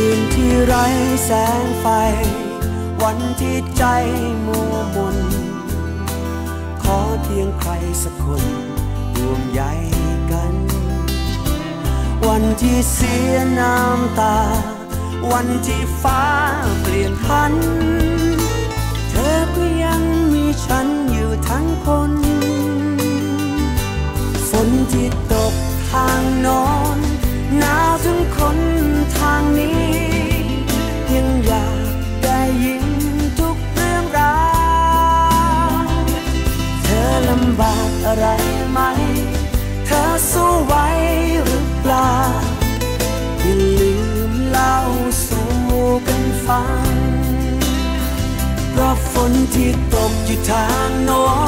คืนที่ไร้แสงไฟ วันที่ใจมัวมน ขอเพียงใครสักคนห่วงใยกัน วันที่เสียน้ำตา วันที่ฟ้าเปลี่ยนพัน เธอก็ยังมีฉันอยู่ทั้งคน ฝนที่ตกทางโนอน ถึงคนทางนี้ ยังอยากได้ยินทุกเรื่องราวเธอลำบากอะไรไหม เธอสู้ไหวหรือเปล่าอย่าลืมเล่าสู่กันฟังเพราะฝนที่ตกอยู่ทางโน้นหน